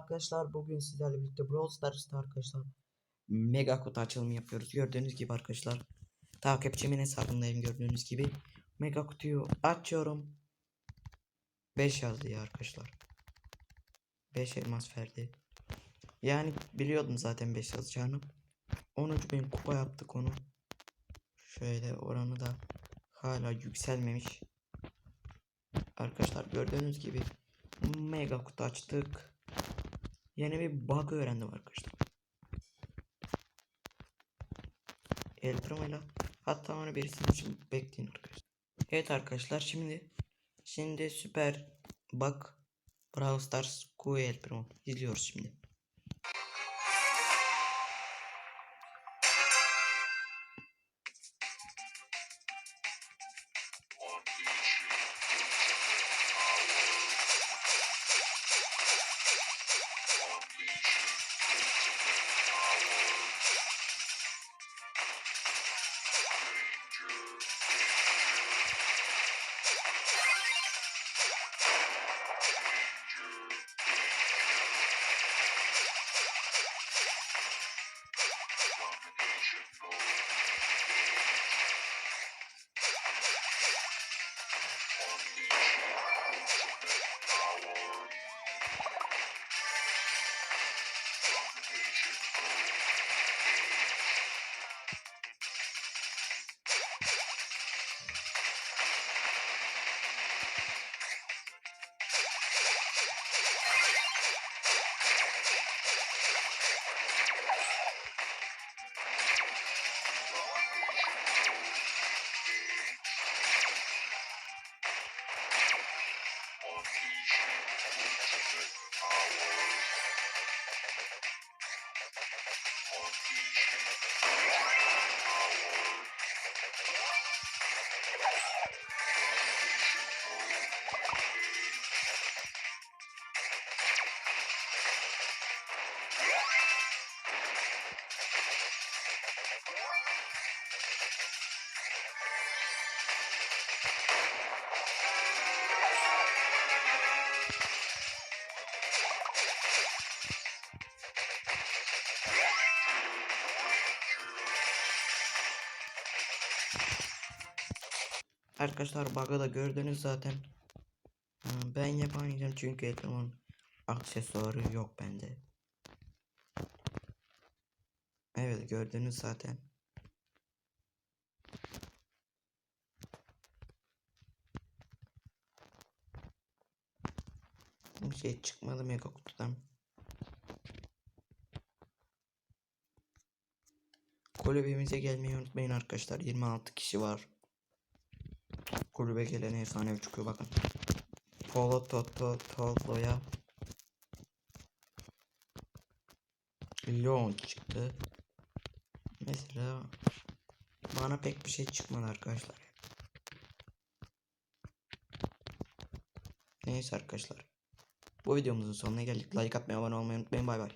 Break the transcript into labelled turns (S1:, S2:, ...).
S1: arkadaşlar. Bugün sizlerle birlikte Brawl Stars'ta arkadaşlar. Mega kutu açılımı yapıyoruz. Gördüğünüz gibi arkadaşlar. Takipçimin hesabındayım gördüğünüz gibi. Mega kutuyu açıyorum. 5 yazdı ya arkadaşlar. 5 elmas verdi. Yani biliyordum zaten 5 yazacağını. 10. bin kupa yaptık onu. Şöyle oranı da hala yükselmemiş. Arkadaşlar gördüğünüz gibi mega kutu açtık. Yeni bir bug öğrendim arkadaşlar. El Primo'yla hatta onu birisinin için bekleyin arkadaşlar. Evet arkadaşlar şimdi şimdi süper bug Brawl Stars Q El Primo izliyoruz şimdi. Thank you. Arkadaşlar bug'ı da gördünüz zaten. Ben yapamayacağım çünkü ekranın aksesuarı yok bende. Evet gördünüz zaten. Bir şey çıkmadı mega kutudan. Kulübemize gelmeyi unutmayın arkadaşlar. 26 kişi var. Kulübe gelen efsane çıkıyor bakın. Polo Toto Tolo'ya Leon çıktı. Mesela bana pek bir şey çıkmadı arkadaşlar. Neyse arkadaşlar. Bu videomuzun sonuna geldik. Like atmayı, abone olmayı unutmayın. Bay bay.